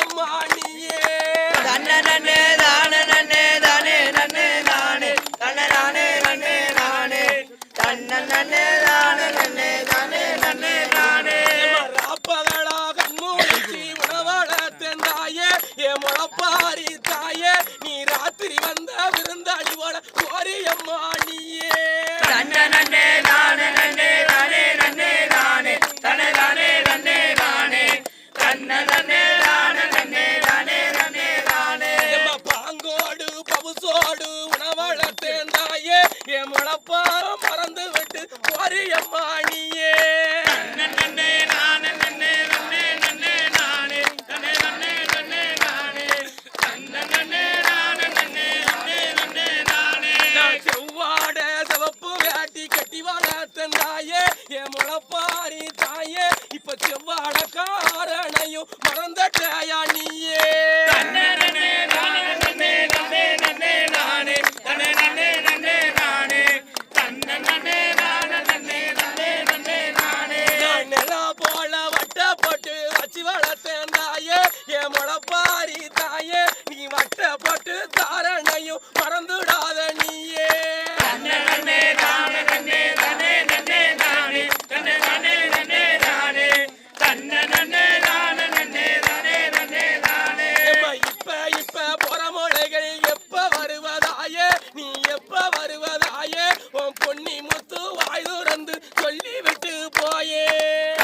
அம்மா நீயே தன்ன நன்னே தானே நன்னே தானே நன்னே நானே தன்ன நானே நன்னே நானே தன்ன நன்னே தானே நன்னே தானே நன்னே நானே ராப்பகளா கண்மூடிச்சு உணவாட தெந்தாயே ஏ முளப்பாரி தாயே நீ ராத்திரி வந்த விருந்தாளி ஓட ஏ முளப்பார மறந்து விட்டு ஒரு அம்மா நீயே. நன்னே நானே நன்னே நன்னே நன்னே நானே. தன்ன நன்னே நன்னே நானே. நன்னே நானே நன்னே நன்னே நன்னே நானே. நான் செவ்வாட சிவப்பு வேட்டி கட்டி வளர்த்தந்தாயே என் முளப்பாரி தாயே. இப்ப செவ்வாட காரணையும் மறந்துட்டாயா நீயே.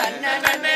na na na na.